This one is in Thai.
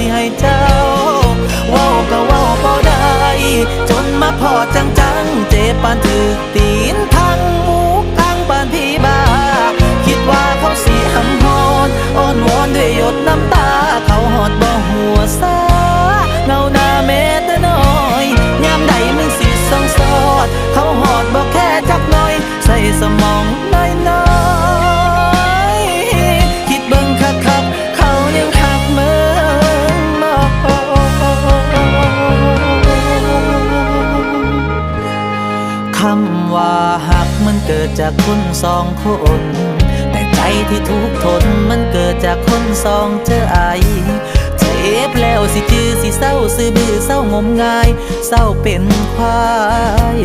ที่ให้เจ้าว่าวก็ว้าวบ่ได้ จนมาพอจังจังเจ็บปานถึกตีนทั้งหมูทั้งปานพี่บา คิดว่าเขาสีหำฮอนอ้อนวอนด้วยหยดน้ำตา เขาหอดบ่หัวซาเงาหน้าเมตน้อยยามใดมึงสีสองสอด เขาหอดบ่แค คำว่าหักมันเกิดจากคนสองคน แต่ใจที่ทุกทนมันเกิดจากคนสองเจเจ็บแล้วสิจือสิเศร้าซื้อบือเศร้างมงาย เศร้าเป็นควาย